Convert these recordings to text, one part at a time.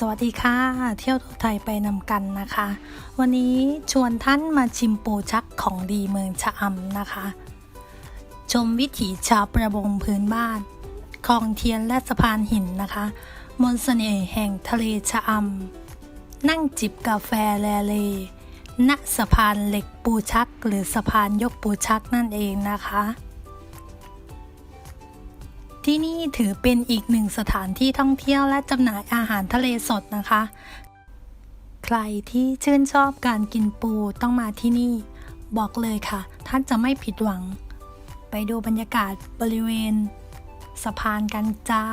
สวัสดีค่ะ เที่ยวทั่วไทยไปนำกันนะคะ วันนี้ชวนท่านมาชิมปูชักของดีเมืองชะอำนะคะ ชมวิถีชาวประมงพื้นบ้านคลองเทียนและสะพานหินนะคะ มนต์เสน่ห์แห่งทะเลชะอำนั่งจิบกาแฟแลเลณสะพานเหล็กปูชัก หรือสะพานยกปูชักนั่นเองนะคะ ที่นี่ถือเป็นอีกหนึ่งสถานที่ท่องเที่ยวและจำหน่ายอาหารทะเลสดนะคะ ใครที่ชื่นชอบการกินปูต้องมาที่นี่ บอกเลยค่ะ ท่านจะไม่ผิดหวัง ไปดูบรรยากาศบริเวณ สะพานกันจ้า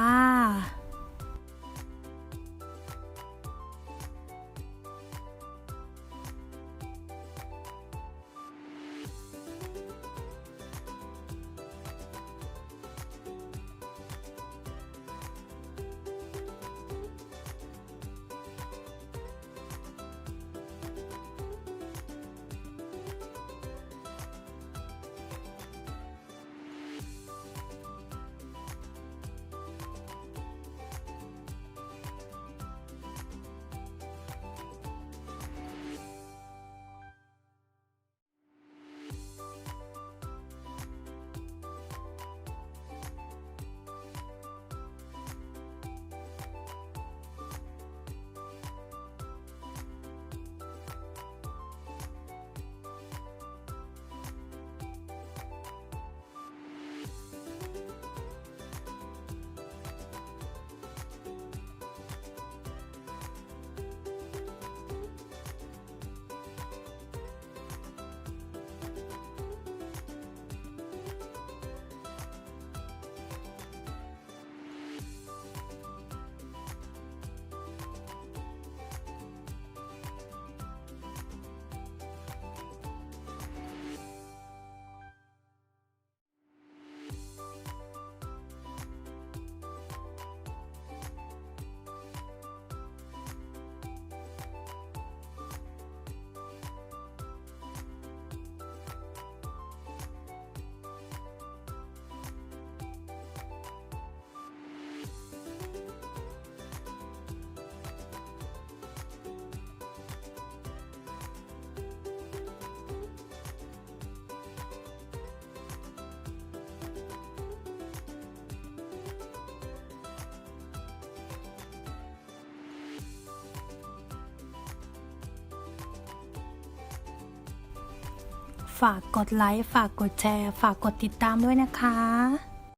ฝากกดไลค์ ฝากกดแชร์ ฝากกดติดตามด้วยนะคะ